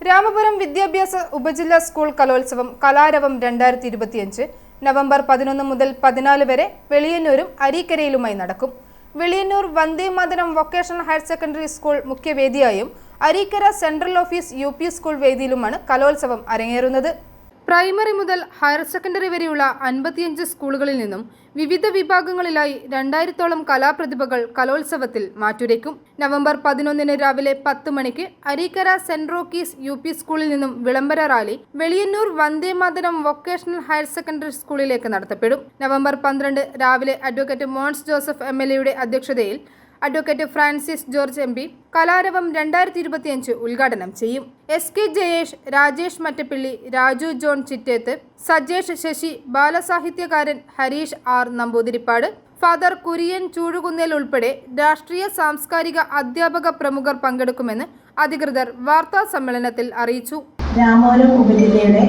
രാമപുരം വിദ്യാഭ്യാസ ഉപജില്ലാ സ്കൂൾ കലോത്സവം കലാരവം രണ്ടായിരത്തി ഇരുപത്തിയഞ്ച് നവംബർ പതിനൊന്ന് മുതൽ പതിനാല് വരെ വെളിയന്നൂരും അരീക്കരയിലുമായി നടക്കും. Veliyannoor Vandemataram vocational higher secondary school മുഖ്യവേദിയായും Areekkara central office U school വേദിയിലുമാണ് കലോത്സവം അരങ്ങേറുന്നത്. പ്രൈമറി മുതൽ ഹയർ സെക്കൻഡറി വരെയുള്ള അൻപത്തിയഞ്ച് സ്കൂളുകളിൽ നിന്നും വിവിധ വിഭാഗങ്ങളിലായി രണ്ടായിരത്തോളം കലാപ്രതിഭകൾ കലോത്സവത്തിൽ മാറ്റുരയ്ക്കും. നവംബർ പതിനൊന്നിന് രാവിലെ പത്ത് മണിക്ക് Areekkara Saint Rocky's U P സ്കൂളിൽ നിന്നും വിളംബര rally Veliyannoor Vandemataram vocational higher secondary സ്കൂളിലേക്ക് നടത്തപ്പെടും. നവംബർ പന്ത്രണ്ട് രാവിലെ അഡ്വക്കേറ്റ് മോൺസ് ജോസഫ് എം അധ്യക്ഷതയിൽ advocate Francis George M P Kalaravam രണ്ടായിരത്തി ഇരുപത്തിയഞ്ച് ഉദ്ഘാടനം ചെയ്യും. എസ് കെ ജയേഷ് രാജേഷ് മറ്റപ്പിള്ളി രാജു ജോൺ ചിറ്റേത്ത് സജേഷ് ശശി ബാലസാഹിത്യകാരൻ ഹരീഷ് ആർ നമ്പൂതിരിപ്പാട് ഫാദർ കുര്യൻ ചൂഴുകുന്നേൽ ഉൾപ്പെടെ രാഷ്ട്രീയ സാംസ്കാരിക അധ്യാപക പ്രമുഖർ പങ്കെടുക്കുമെന്ന് അധികൃതർ വാർത്താ സമ്മേളനത്തിൽ അറിയിച്ചു. രാമപുരം ഉപജില്ലയുടെ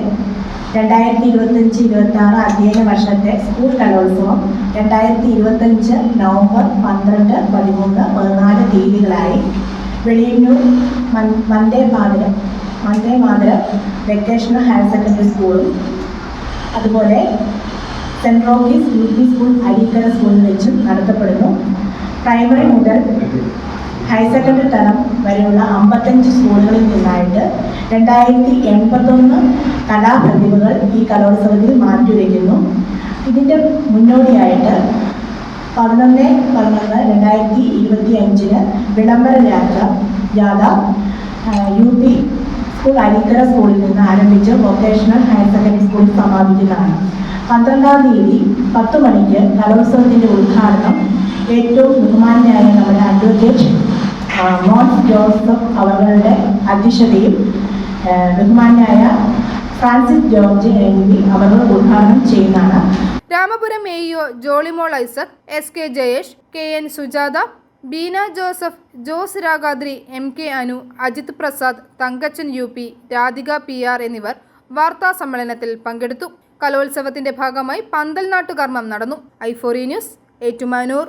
രണ്ടായിരത്തി ഇരുപത്തഞ്ച് ഇരുപത്തി ആറ് അധ്യയന വർഷത്തെ സ്കൂൾ കലോത്സവം രണ്ടായിരത്തി ഇരുപത്തഞ്ച് നവംബർ പന്ത്രണ്ട് പതിമൂന്ന് പതിനാല് തീയതികളായി Veliyannoor Vande Mataram Vande Mataram vocational higher secondary സ്കൂളും അതുപോലെ Saint Rocky's U P school Areekkara സ്കൂളിൽ വെച്ചും നടത്തപ്പെടുന്നു. പ്രൈമറി മുതൽ ഹയർ സെക്കൻഡറി തലം വരെയുള്ള അമ്പത്തഞ്ച് സ്കൂളുകളിൽ നിന്നായിട്ട് രണ്ടായിരത്തി എൺപത്തൊന്ന് കലാപ്രതിഭകൾ ഈ കലോത്സവത്തിൽ മാറ്റിവെക്കുന്നു. ഇതിന്റെ മുന്നോടിയായിട്ട് പതിനൊന്ന് പതിനൊന്ന് രണ്ടായിരത്തി ഇരുപത്തി അഞ്ചിന് വിളംബര യാത്ര ജാഥ യു പി സ്കൂൾ അരിക്കര സ്കൂളിൽ നിന്ന് ആരംഭിച്ച് വൊക്കേഷണൽ ഹയർ സെക്കൻഡറി സ്കൂളിൽ സമാപിക്കുന്നതാണ്. പന്ത്രണ്ടാം തീയതി പത്ത് മണിക്ക് കലോത്സവത്തിന്റെ ഉദ്ഘാടനം ഏറ്റവും ബഹുമാനായ നമ്മുടെ അഡ്വക്കേറ്റ് ആ, മോൻസ് ജോസഫ് അവരുടെ അധ്യക്ഷതയിൽ ബഹുമാനായ ഫ്രാൻസിസ് ജോർജ് എം അവർ ഉദ്ഘാടനം ചെയ്യുന്നതാണ്. Ramapuram A EO Jolymol Isaac S K Jayesh K N Sujatha Beena Joseph Jose Ragadri M K Anu Ajith Prasad Thankachan U P Radhika P R എന്നിവർ വാർത്താ സമ്മേളനത്തിൽ പങ്കെടുത്തു. കലോത്സവത്തിന്റെ ഭാഗമായി പന്തൽ നാട്ടുകർമ്മം നടന്നു. ഐഫോറി ന്യൂസ് ഏറ്റുമാനൂർ.